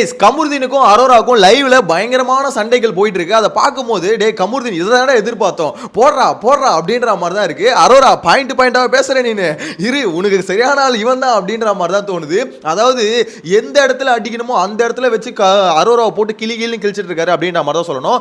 கமுர்தீனுக்கும் கமருதீனுக்கும் அரோராவுக்கும் லைவ்ல பயங்கரமான சண்டைகள் போயிட்டு இருக்கு அதை பார்க்கும்போது டே கமுர்தீன் இதை தானே எதிர்பார்த்தோம்? போடுறா போடுறா அப்படின்ற மாதிரி தான் இருக்கு. அரோரா பாயிண்ட் பாயிண்டாக பேசுகிறேன் நீனு. இரு உனக்கு சரியான ஆள் இவன் தான் அப்படின்ற மாதிரி தான் தோணுது. அதாவது எந்த இடத்துல அடிக்கணுமோ அந்த இடத்துல வச்சு க அரோராவை போட்டு கிளி கிளின்னு கிழிச்சிட்டு இருக்காரு அப்படின்ற மாதிரி தான் சொல்லணும்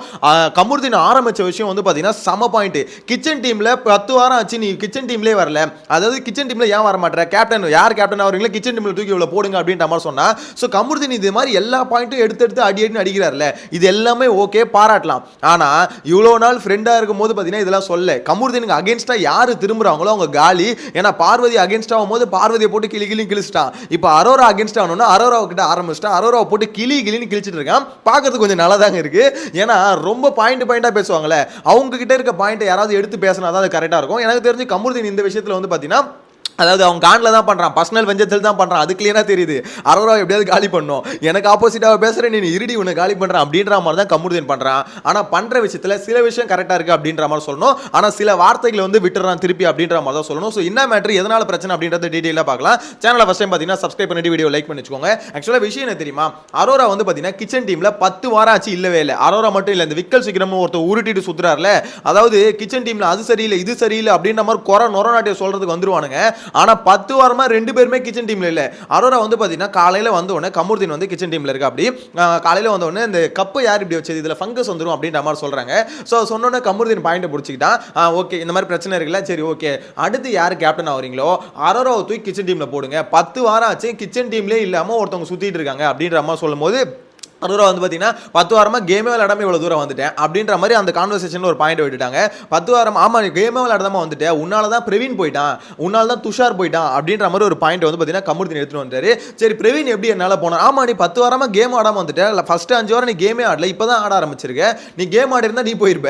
கமுர்தீன் ஆரம்பித்த ஆரம்பிச்ச விஷயம் வந்து பார்த்தீங்கன்னா சம பாயிண்ட் கிச்சன் டீம்ல பத்து வாரம் ஆச்சு நீ கிச்சன் டீம்லேயே வரல. அதாவது கிச்சன் டீம்ல ஏன் வர மாட்டேற கேப்டன் யார் கேப்டன் ஆகிறீங்களோ கிச்சன் டீம்ல தூக்கி இவ்வளோ போடுங்க அப்படின்ற மாதிரி சொன்னா. ஸோ கமுர்தீன் இது மாதிரி எல்லா எல்லா பாயிண்ட்டும் எடுத்து எடுத்து அடி அடின்னு அடிக்கிறார்ல. இது எல்லாமே ஓகே பாராட்டலாம். ஆனால் இவ்வளோ நாள் ஃப்ரெண்டா இருக்கும்போது பார்த்தீங்கன்னா இதெல்லாம் சொல்ல. கமருதீனுக்கு அகேன்ஸ்டாக யார் திரும்புகிறாங்களோ அவங்க காலி. ஏன்னா பார்வதி அகேன்ஸ்ட் ஆகும்போது பார்வதியை போட்டு கிளி கிளி கிழிச்சிட்டான். இப்போ அரோரா அகேன்ஸ்ட் ஆகணும்னா அரோராவை கிட்ட ஆரம்பிச்சிட்டான். அரோராவை போட்டு கிளி கிளின்னு கிழிச்சிட்டு இருக்கான். பார்க்கறதுக்கு கொஞ்சம் நல்லா தாங்க இருக்குது ஏன்னா ரொம்ப பாயிண்ட் பாயிண்டாக பேசுவாங்களே அவங்க கிட்ட இருக்க பாயிண்ட்டை யாராவது எடுத்து பேசினா தான் அது கரெக்டாக இருக்கும். எனக்கு தெரிஞ்சு கமருதீன் இந்த விஷயத்தில் வந்து பார்த்தீங்கன்னா அதாவது அவன் காண்டில் தான் பண்ணுறான் பர்சனல் வெஞ்சத்தில் தான் பண்ணுறான் அது கிளியராக தெரியுது. அரோரா எப்படியாவது காலி பண்ணும். எனக்கு ஆப்போசிட்டாக பேசுகிறேன் நீ இருடி உன்னை காலி பண்ணுறான் அப்படின்ற மாதிரி தான் கமுருதீன் பண்ணுறான் ஆனால் பண்ணுற விஷயத்தில் சில விஷயம் கரெக்டாக இருக்குது அப்படின்ற மாதிரி சொல்லணும். ஆனால் சில வார்த்தைகளை வந்து விட்டுறான் திருப்பி அப்படின்ற மாதிரி தான் சொல்லணும். ஸோ என்ன மேட்ரு எதனால் பிரச்சனை அப்படின்றத டீட்டெயிலாக பார்க்கலாம். சேனலை ஃபஸ்ட் டைம் பார்த்தீங்கன்னா சப்ஸ்கிரைப் பண்ணிட்டு வீடியோ லைக் பண்ணிச்சுக்கோங்க. ஆக்சுவலாக விஷயம் என்ன தெரியுமா? அரோரா வந்து பார்த்தீங்கன்னா கிச்சன் டீமில் பத்து வாரம் ஆச்சு இல்லவே இல்லை. அரோரா மட்டும் இல்லை இந்த விக்கல் சீக்கிரமும் ஒருத்தர் உருட்டிட்டு சுற்றுறாருல அதாவது கிச்சன் டீமில் அது சரியில்லை இது சரியில்லை அப்படின்ற மாதிரி குறை நொர நாட்டிய சொல்கிறதுக்கு வந்துருவானுங்க. ஆனால் பத்து வாரமாக ரெண்டு பேருமே கிச்சன் டீமில் இல்லை. அரோரா வந்து பார்த்தீங்கன்னா காலையில் வந்த உடனே கமுர்தீன் வந்து கிச்சன் டீமில் இருக்கு. அப்படி காலையில் வந்த உடனே இந்த கப்பு யார் இப்படி வச்சது? இதில் ஃபங்கஸ் வந்துடும் அப்படின்ற மாதிரி சொல்கிறாங்க ஸோ சொன்னோன்னே கமுர்தீன் பாயிண்ட் பிடிச்சிக்கிட்டான். ஓகே இந்த மாதிரி பிரச்சனை இருக்குல்ல சரி ஓகே அடுத்து யார் கேப்டன் ஆகிறீங்களோ அரோராவை தூக்கி கிச்சன் டீமில் போடுங்க. பத்து வாரம் ஆச்சு கிச்சன் டீம்லேயே இல்லாமல் ஒருத்தவங்க சுற்றிட்டு இருக்காங்க அப்படின்ற மாதிரி சொல்லும்போது அதுக்கப்புறம் வந்து பார்த்தீங்கன்னா பத்து வாரமாக கேமே விளையாடாமல் இவ்வளோ தூரம் வந்துட்டேன் அப்படின்ற மாதிரி அந்த கான்வர்சேஷனில் ஒரு பாயிண்ட் விட்டுட்டாங்க. பத்து வாரம் ஆமாம் நீ கேமே விளையாடாமல் வந்துட்டேன் உன்னால தான் பிரவீன் போயிட்டான் உன்னால் தான் துஷார் போயிட்டான் அப்படின்ற மாதிரி ஒரு பாயிண்ட் வந்து பார்த்தீங்கன்னா கமுர்த்தின் எடுத்துகிட்டு வந்தாரு. சரி பிரவீன் எப்படி என்னால் போனான்? ஆமாம் நீ பத்து வாரமாக கேம் ஆடாமல் வந்துட்டேன் இல்லை ஃபஸ்ட்டு அஞ்சு வாரம் நீ கேமே ஆடல இப்போ தான் ஆட ஆரம்பிச்சிருக்க. நீ கேம் ஆடிருந்தா நீ போயிருப்ப.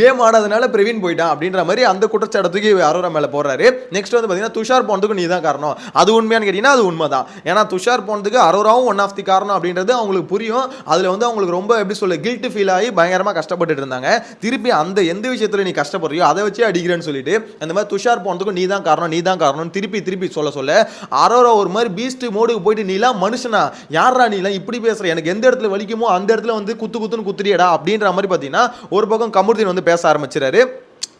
கேம் ஆடாதனால பிரவீன் போயிட்டான் அப்படின்ற மாதிரி அந்த குற்றச்சாட்டத்துக்கு அரோரா மேலே போடுறாரு. நெக்ஸ்ட் வந்து பார்த்தீங்கன்னா துஷார் போனதுக்கு நீ தான் காரணம். அது உண்மையானு கேட்டிங்கன்னா அது உண்மை தான் ஏன்னா துஷார் போனதுக்கு அரோராவும் ஒன் ஆஃப் தி காரணம் அப்படின்றது அவங்களுக்கு புரியும். அதில் வந்து அவங்களுக்கு ரொம்ப எப்படி சொல்ல கில்ட் ஃபீல் ஆகி பயங்கரமாக கஷ்டப்பட்டுட்டு இருந்தாங்க. திருப்பி அந்த எந்த விஷயத்தில் நீ கஷ்டப்படுறியோ அதை வச்சே அடிக்கிறேன்னு சொல்லிட்டு அந்த மாதிரி துஷார் போனதுக்கும் நீ தான் காரணம் நீ தான் காரணம் திருப்பி திருப்பி சொல்ல சொல்ல அரோரா ஒரு மாதிரி பீஸ்ட் மோடுக்கு போயிட்டு நீலாம் மனுஷனா? யாரா நீலாம் இப்படி பேசுற? எனக்கு எந்த இடத்துல வலிக்குமோ அந்த இடத்துல வந்து குத்து குத்துன்னு குத்துறியடா? அப்படின்ற மாதிரி பார்த்தீங்கன்னா ஒரு பக்கம் கமுர்தீன் வந்து பேச ஆரம்பிச்சிடாரு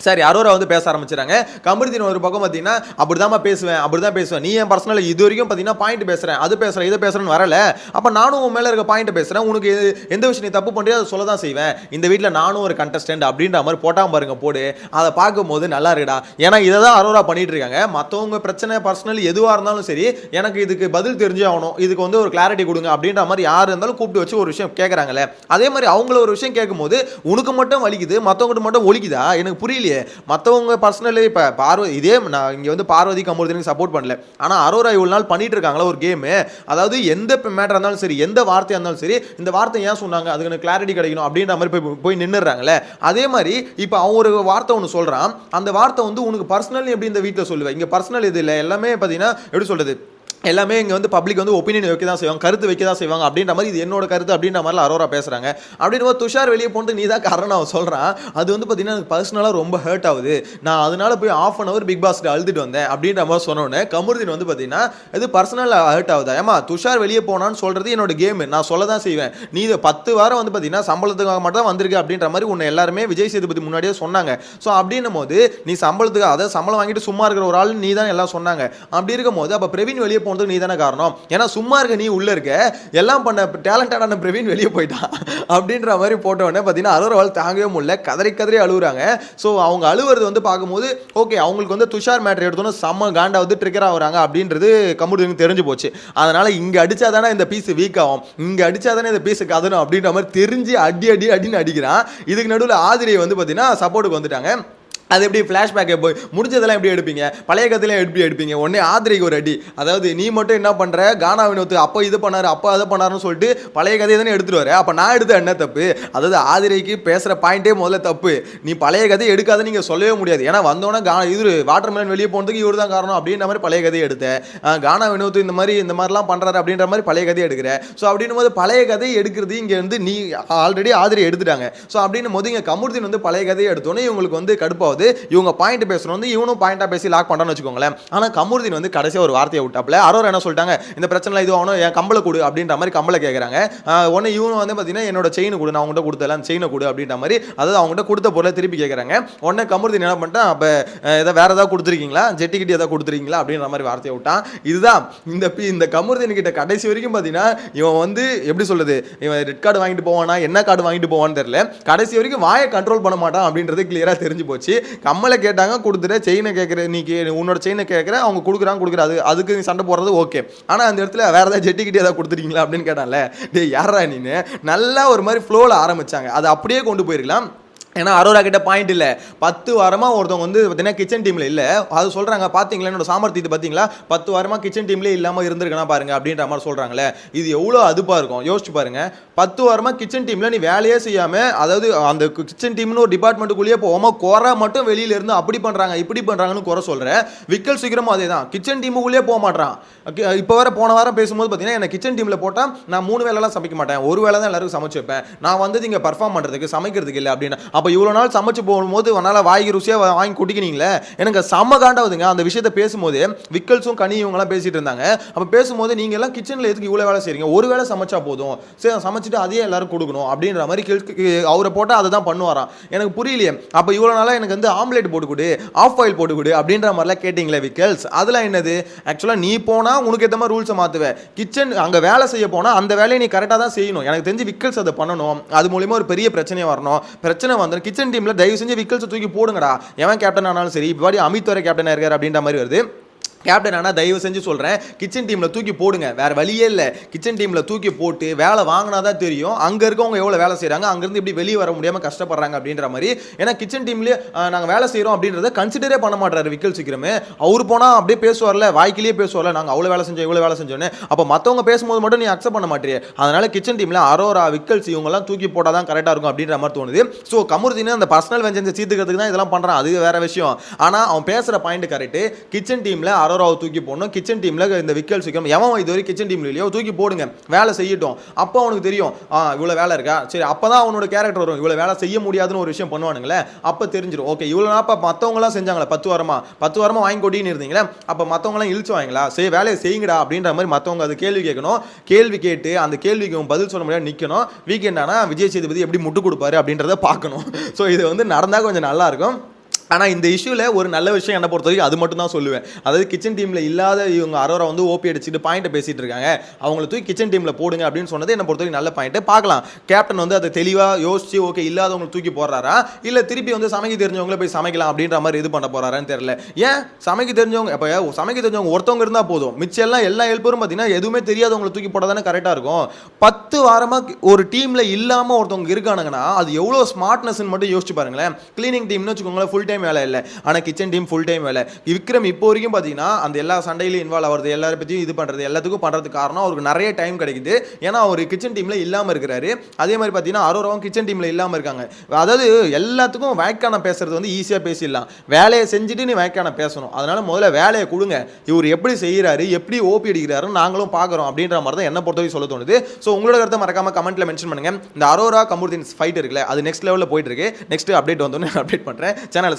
சரி அரோரா வந்து பேச ஆரம்பிச்சிட்டாங்க கமருதீன் ஒரு பக்கம் பார்த்தீங்கன்னா அப்படி தான் பேசுவேன் அப்படி தான் பேசுவேன். நீ என் பர்சனல் இது வரைக்கும் பார்த்தீங்கன்னா பாயிண்ட் பேசுகிறேன் அது பேசுகிறேன் இதை பேசுறேன்னு வரல. அப்போ நானும் உன் மேலே இருக்க பாயிண்ட் பேசுகிறேன் உனக்கு எந்த விஷயம் நீ தப்பு பண்ணுறியோ அதை சொல்ல தான் செய்வேன். இந்த வீட்டில் நானும் ஒரு கண்டஸ்டன்ட் அப்படின்ற மாதிரி போட்டாமல் பாருங்க போடு. அதை பார்க்கும்போது நல்லா இருக்குடா. ஏன்னா இதை தான் அரோரா பண்ணிட்டு இருக்காங்க. மற்றவங்க பிரச்சனை பர்சனல் எதுவாக இருந்தாலும் சரி எனக்கு இதுக்கு பதில் தெரிஞ்சே ஆகணும். இதுக்கு வந்து ஒரு கிளாரிட்டி கொடுங்க அப்படின்ற மாதிரி யார் இருந்தாலும் கூப்பிட்டு வச்சு ஒரு விஷயம் கேட்குறாங்களே அதே மாதிரி அவங்கள ஒரு விஷயம் கேட்கும்போது உனக்கு மட்டும் வலிக்குது மற்றவங்ககிட்ட மட்டும் ஒலிக்குதா? எனக்கு புரியல புரியலையே மற்றவங்க பர்சனலி இப்போ பார்வதி இதே நான் இங்கே வந்து பார்வதி கமருதனுக்கு சப்போர்ட் பண்ணல. ஆனால் அரோரா இவ்வளோ நாள் பண்ணிட்டு இருக்காங்களா ஒரு கேமு அதாவது எந்த மேட்டர் இருந்தாலும் சரி எந்த வார்த்தையாக இருந்தாலும் சரி இந்த வார்த்தை ஏன் சொன்னாங்க? அதுக்கு எனக்கு கிளாரிட்டி கிடைக்கணும் அப்படின்ற மாதிரி போய் போய் நின்றுறாங்களே அதே மாதிரி இப்போ அவன் ஒரு வார்த்தை ஒன்று சொல்கிறான் அந்த வார்த்தை வந்து உனக்கு பர்சனல் எப்படி இந்த வீட்டில் சொல்லுவேன் இங்கே பர்சனல் இது இல்லை. எல்லாமே பார்த்தீங்கன்னா எப்படி சொல்கிறது எல்லாமே இங்கே வந்து பப்ளிக் வந்து ஒப்பீனியன் வைக்க தான் செய்வாங்க கருத்து வைக்க தான் செய்வாங்க. அப்படின்ற மாதிரி இது என்னோட கருத்து அப்படின்ற மாதிரிலாம் அரோரா பேசுகிறாங்க அப்படின்னு போது துஷார் வெளியே போட்டு நீ தான் காரணம் அவன் சொல்கிறான் அது வந்து பார்த்தீங்கன்னா எனக்கு பர்சனலாக ரொம்ப ஹர்ட் ஆகுது. நான் அதனால போய் ஆஃப் அன் அவர் பிக் பாஸ்க்கு அழுதுட்டு வந்தேன் அப்படின்ற மாதிரி சொன்னோன்னே கமருதீன் வந்து பார்த்தீங்கன்னா இது பர்சனலாக ஹர்ட் ஆகுதா? ஏமா துஷார் வெளியே போனான்னு சொல்கிறது என்னோட கேம் நான் சொல்ல தான் செய்வேன். நீ இதை பத்து வாரம் வந்து பார்த்தீங்கன்னா சம்பளத்துக்காக மட்டும் தான் வந்திருக்கு. அப்படின்ற மாதிரி உன்னை எல்லாருமே விஜய் சேதுபதி முன்னாடியே சொன்னாங்க. ஸோ அப்படின்னும் போது நீ சம்பளத்துக்கு அதை சம்பளம் வாங்கிட்டு சும்மா இருக்கிற ஒரு ஆள் நீ தான் எல்லாம் சொன்னாங்க. அப்படி இருக்கும் போது அப்போ பிரவீன் வெளியே போனதுக்கு நீ தானே காரணம்? ஏன்னா சும்மா இருக்க நீ உள்ளே இருக்க எல்லாம் பண்ண டேலண்டடான பிரவீன் வெளியே போயிட்டான் அப்படின்ற மாதிரி போட்டவொடனே பார்த்தீங்கன்னா அலுவலவால் தாங்கவே முடியல. கதறி கதறி அழுகுறாங்க. ஸோ அவங்க அழுவுறது வந்து பார்க்கும்போது ஓகே அவங்களுக்கு வந்து துஷார் மேட்ரு எடுத்தோன்னு செம்ம காண்டா வந்து ட்ரிகர் ஆகுறாங்க அப்படின்றது கம்முடுங்க தெரிஞ்சு போச்சு. அதனால் இங்கே அடிச்சா தானே இந்த பீஸ் வீக் ஆகும். இங்கே அடிச்சா தானே இந்த பீஸ் கதணும் அப்படின்ற மாதிரி தெரிஞ்சு அடி அடி அடின்னு அடிக்கிறான். இதுக்கு நடுவில் ஆதிரியை வந்து பார்த்தீங்கன்னா சப்போர்ட்டுக்கு வந்துட்டாங்க. அது எப்படி ஃப்ளாஷ்பேக்கை போய் முடிஞ்சதெல்லாம் எப்படி எடுப்பீங்க? பழைய கதையெல்லாம் எப்படி எடுப்பீங்க? உடனே ஆதிரைக்கு ஒரு அடி. அதாவது நீ மட்டும் என்ன பண்ணுற கானா வினோத்து அப்போ இது பண்ணார் அப்போ அதை பண்ணாருன்னு சொல்லிட்டு பழைய கதையை தானே எடுத்துட்டு வர. அப்போ நான் எடுத்த என்ன தப்பு? அதாவது ஆதிரைக்கு பேசுகிற பாயிண்டே முதல்ல தப்பு. நீ பழைய கதை எடுக்காத நீங்கள் சொல்லவே முடியாது. ஏன்னா வந்தோடனே கா இது வாட்டர் மேலன் வெளியே போனதுக்கு இவர் தான் காரணம் அப்படின்ற மாதிரி பழைய கதையை எடுத்தேன் கானா வினோத் இந்த மாதிரி இந்த மாதிரிலாம் பண்ணுறாரு அப்படின்ற மாதிரி பழைய கதையை எடுக்கிற. ஸோ அப்படின்னும் போது பழைய கதையை எடுக்கிறது இங்கே வந்து நீ ஆல்ரெடி ஆதிரை எடுத்துட்டாங்க. ஸோ அப்படின்னும் போது இங்கே கமுர்தீன் வந்து பழைய கதையை எடுத்தோன்னே இவங்களுக்கு வந்து கடுப்பாகுது. போது இவங்க பாயிண்ட் பேசணும் வந்து இவனும் பாயிண்டா பேசி லாக் பண்ணுறான்னு வச்சுக்கோங்களேன். ஆனால் கமுருதீன் வந்து கடைசியாக ஒரு வார்த்தையை விட்டாப்ல அரோர் என்ன சொல்லிட்டாங்க? இந்த பிரச்சனை இது ஆகணும் என் கம்பளை கொடு அப்படின்ற மாதிரி கம்பளை கேட்குறாங்க உடனே இவனும் வந்து பார்த்தீங்கன்னா என்னோட செயின் கொடு நான் அவங்ககிட்ட கொடுத்தலாம் செயினை கொடு அப்படின்ற மாதிரி அதாவது அவங்ககிட்ட கொடுத்த பொருளை திருப்பி கேட்குறாங்க உடனே கமுருதீன் என்ன பண்ணிட்டான்? அப்போ ஏதாவது வேறு ஏதாவது கொடுத்துருக்கீங்களா? ஜெட்டி கிட்டி ஏதாவது கொடுத்துருக்கீங்களா? அப்படின்ற மாதிரி வார்த்தையை விட்டான். இதுதான் இந்த பி- இந்த கமுருதீன் கிட்ட கடைசி வரைக்கும் பார்த்தீங்கன்னா இவன் வந்து எப்படி சொல்லுது இவன் ரெட் கார்டு வாங்கிட்டு போவானா? என்ன கார்டு வாங்கிட்டு போவான்னு தெரியல. கடைசி வரைக்கும் வாயை கண்ட்ரோல் பண்ண மாட்டான் அப்படின்றது கிளியராக தெரிஞ்சு போச்சு. கம்மலை கேட்டாங்க கொடுத்துட்டு செயினை கேட்குற நீ கே உன்னோட செயினை கேட்குற அவங்க கொடுக்குறாங்க கொடுக்குற அது அதுக்கு நீ சண்டை போடுறது ஓகே ஆனால் அந்த இடத்துல வேறு ஏதாவது ஜெட்டி கிட்டி ஏதாவது கொடுத்துருக்கீங்களா அப்படின்னு கேட்டான்ல டே யாரா நீனு? நல்லா ஒரு மாதிரி ஃப்ளோவில் ஆரம்பித்தாங்க அதை அப்படியே கொண்டு போயிருக்கலாம் ஏன்னா அரோரா கிட்ட பாயிண்ட் இல்லை. பத்து வாரமாக ஒருத்தவங்க வந்து பார்த்தீங்கன்னா கிச்சன் டீமில் இல்லை. அது சொல்கிறாங்க பார்த்தீங்களா என்னோட சாமர்த்தியத்தை பார்த்தீங்களா பத்து வாரமாக கிச்சன் டீம்லேயே இல்லாமல் இருந்திருக்கனா பாருங்க அப்படின்ற மாதிரி சொல்கிறாங்களே இது எவ்வளோ அதுப்பாக இருக்கும்? யோசிச்சு பாருங்க. பத்து வாரமாக கிச்சன் டீமில் நீ வேலையே செய்யாமல் அதாவது அந்த கிச்சன் டீம்னு ஒரு டிபார்ட்மெண்ட்டுக்குள்ளேயே போகாமல் குறை மட்டும் வெளியில இருந்து அப்படி பண்ணுறாங்க இப்படி பண்ணுறாங்கன்னு குறை சொல்கிறேன் விக்கல் சீக்கிரமும் அதே தான் கிச்சன் டீமுக்குள்ளேயே போக மாட்டான் இப்போ வர போன வாரம் பேசும்போது பார்த்தீங்கன்னா என்னை கிச்சன் டீமில் போட்டால் நான் மூணு வேலைலாம் சமைக்க மாட்டேன். ஒரு வேலை தான் எல்லாருக்கும் சமைச்சு வைப்பேன். நான் வந்தது இங்கே பர்ஃபார்ம் பண்ணுறதுக்கு சமைக்கிறதுக்கு இல்லை அப்படின்னு அப்போ இவ்வளோ நாள் சமைச்சு போகும்போது உன்னால் வாங்கி ருசியாக வாங்கி குடிக்கினீங்களே? எனக்கு செம்ம காண்டாவதுங்க. அந்த விஷயத்தை பேசும்போது விக்கல்ஸும் கனி இவங்கெல்லாம் பேசிகிட்டு இருந்தாங்க. அப்போ பேசும்போது நீங்கள் எல்லாம் கிச்சனில் எதுக்கு இவ்வளோ வேலை செய்கிறீங்க ஒரு வேலை சமைச்சா போதும். சரி சமைச்சிட்டு அதையே எல்லாரும் கொடுக்கணும் அப்படின்ற மாதிரி கேள்வி அவரை போட்டால் அதை தான் பண்ணுவாராம். எனக்கு புரியலையே. அப்போ இவ்வளோ நாளாக எனக்கு வந்து ஆம்லேட் போட்டு கொடு ஆஃப் ஆயில் போட்டு கொடு அப்படின்ற மாதிரிலாம் கேட்டிங்களே விக்கல்ஸ்? அதெல்லாம் என்னது? ஆக்சுவலாக நீ போனால் உனக்கு ஏற்ற மாதிரி ரூல்ஸை மாற்றுவேன் கிச்சன் அங்கே வேலை செய்ய போனால் அந்த வேலையை நீ கரெக்டாக தான் செய்யணும். எனக்கு தெரிஞ்சு விக்கல்ஸ் அதை பண்ணணும். அது மூலிமா ஒரு பெரிய பிரச்சனையை வரணும். பிரச்சனை வந்து கிச்சன் டீமில் தயவு செஞ்சு விக்கல்ஸை தூக்கி போடுங்கடா. எவன் கேப்டன் ஆனாலும் சரி இப்போ அமித் வரை கேப்டனாக இருக்கார் அப்படின்ற மாதிரி வருது. கேப்டன் ஆனால் தயவு செஞ்சு சொல்கிறேன் கிச்சன் டீமில் தூக்கி போடுங்க. வேறு வழியே இல்லை. கிச்சன் டீமில் தூக்கி போட்டு வேலை வாங்கினா தான் தெரியும். அங்கே இருக்கவங்க எவ்வளோ வேலை செய்கிறாங்க அங்கேருந்து இப்படி வெளியே வர முடியாமல் கஷ்டப்படுறாங்க அப்படின்ற மாதிரி. ஏன்னா கிச்சன் டீம்லேயே நாங்கள் வேலை செய்கிறோம் அப்படின்றத கன்சிடரே பண்ண மாட்டார் விக்கல் சீக்கிரமே. அவர் போனால் அப்படியே பேசுவார்ல வாய்க்கிலேயே பேசுவார்ல நாங்கள் அவ்வளோ வேலை செஞ்சோம் இவ்வளோ வேலை செஞ்சோன்னு அப்போ மற்றவங்க பேசும்போது மட்டும் நீ அக்செப்ட் பண்ண மாட்டே அதனால கிச்சன் டீமில் அரோரா விக்கல்ஸ் இவங்கெல்லாம் தூக்கி போட்டால் தான் கரெக்டாக இருக்கும் அப்படின்ற மாதிரி தோணுது. ஸோ கமுருதினு அந்த பர்சனல் வெஞ்சன்ஸை சீத்துக்கிறதுக்கு தான் இதெல்லாம் பண்ணுறான் அது வேற விஷயம். ஆனால் அவன் பேசுகிற பாயிண்ட் கரெக்ட் கிச்சன் டீமில் அரோராவை தூக்கி போடணும். கிச்சன் டீமில் இந்த விக்கல் சீக்கிரம் எவன் இது வரைக்கும் கிச்சன் டீம்ல இல்லையோ தூக்கி போடுங்க. வேலை செய்யட்டும். அப்போ அவனுக்கு தெரியும் ஆ இவ்வளோ வேலை இருக்கா? சரி அப்போ தான் அவனோட கேரக்டர் வரும். இவ்வளோ வேலை செய்ய முடியாதுன்னு ஒரு விஷயம் பண்ணுவானுங்களே அப்போ தெரிஞ்சிடும் ஓகே இவ்வளோ நாப்பா அப்போ மற்றவங்களாம் செஞ்சாங்களே? பத்து வாரமா? பத்து வாரமாக வாங்கி கொட்டின்னு இருந்தீங்களே அப்போ மற்றவங்களாம் இழுச்சு வாங்களா சரி வேலையை செய்யுங்கடா அப்படின்ற மாதிரி மற்றவங்க அது கேள்வி கேட்கணும். கேள்வி கேட்டு அந்த கேள்விக்கு அவன் பதில் சொல்ல முடியாது நிற்கணும் வீக்கெண்ட் ஆனால் விஜய் சேதுபதி எப்படி முட்டு கொடுப்பாரு அப்படின்றத பார்க்கணும். ஸோ இது வந்து நடந்தால் கொஞ்சம் நல்லாயிருக்கும் ஆனால் இந்த இஷ்யூவில் ஒரு நல்ல விஷயம் என்ன பொறுத்த வரைக்கும் அது மட்டும் தான் சொல்லுவேன். அதாவது கிச்சன் டீமில் இல்லாத இவங்க அரோரா வந்து ஓபி அடிச்சுட்டு பாயிண்ட்டை பேசிட்டு இருக்காங்க. அவங்கள தூக்கி கிச்சன் டீமில் போடுங்க அப்படின்னு சொன்னது என்ன பொறுத்த வரைக்கும் நல்ல பாயிண்ட்டு பார்க்கலாம். கேப்டன் வந்து அதை தெளிவாக யோசிச்சு ஓகே இல்லாதவங்களை தூக்கி போடுறாரா? இல்லை திருப்பி வந்து சமைக்க தெரிஞ்சவங்கள போய் சமைக்கலாம் அப்படின்ற மாதிரி இது பண்ண போறாரான்னு தெரியல. ஏன்? சமைக்க தெரிஞ்சவங்க இப்போ சமைக்க தெரிஞ்சவங்க ஒருத்தவங்க இருந்தால் போதும். மிச்சம் எல்லாம் எல்லா ஹெல்ப்பரும் பார்த்தீங்கன்னா எதுவுமே தெரியாதவங்களை தூக்கி போட தானே கரெக்டாக இருக்கும். பத்து வாரமாக ஒரு டீமில் இல்லாமல் ஒருத்தவங்க இருக்கானுங்கன்னா அது எவ்வளோ ஸ்மார்ட்னஸ்ன்னு மட்டும் யோசிச்சு பாருங்களேன். க்ளீனிங் டீம்னு வச்சுக்கோங்களேன் ஃபுல் டைம் வேலை இல்லை. ஆனால் கிச்சன் டீம் ஃபுல் டைம் வேலை. விக்ரம் இப்போ வரைக்கும் பார்த்தீங்கன்னா அந்த எல்லா சண்டையிலும் இன்வால்வ் ஆகிறது எல்லாரும் பற்றியும் இது பண்ணுறது எல்லாத்துக்கும் பண்ணுறதுக்கு காரணம் அவருக்கு நிறைய டைம் கிடைக்குது. ஏன்னா அவர் கிச்சன் டீமில் இல்லாமல் இருக்கிறாரு. அதே மாதிரி பார்த்தீங்கன்னா அரோராவும் கிச்சன் டீமில் இல்லாமல் இருக்காங்க. அதாவது எல்லாத்துக்கும் வேக்கான பேசுறது வந்து ஈஸியாக பேசிடலாம். வேலையை செஞ்சுட்டு நீ வேக்கான பேசணும். அதனால முதல்ல வேலையை கொடுங்க. இவர் எப்படி செய்கிறாரு எப்படி ஓபி அடிக்கிறாருன்னு நாங்களும் பார்க்குறோம் அப்படின்ற மாதிரி தான் என்ன பொறுத்தவரைக்கும் சொல்ல தோணுது. ஸோ உங்களோட கருத்தை மறக்காம கமெண்ட்ல மென்ஷன் பண்ணுங்க. இந்த அரோரா கமுர்தீன் ஃபைட் இருக்குல்ல அது நெக்ஸ்ட் லெவலில் போயிட்டு இருக்கு. நெக்ஸ்ட் அப்டேட் வந்தோன்னு அப்டேட் பண்ணுறேன் சேனலை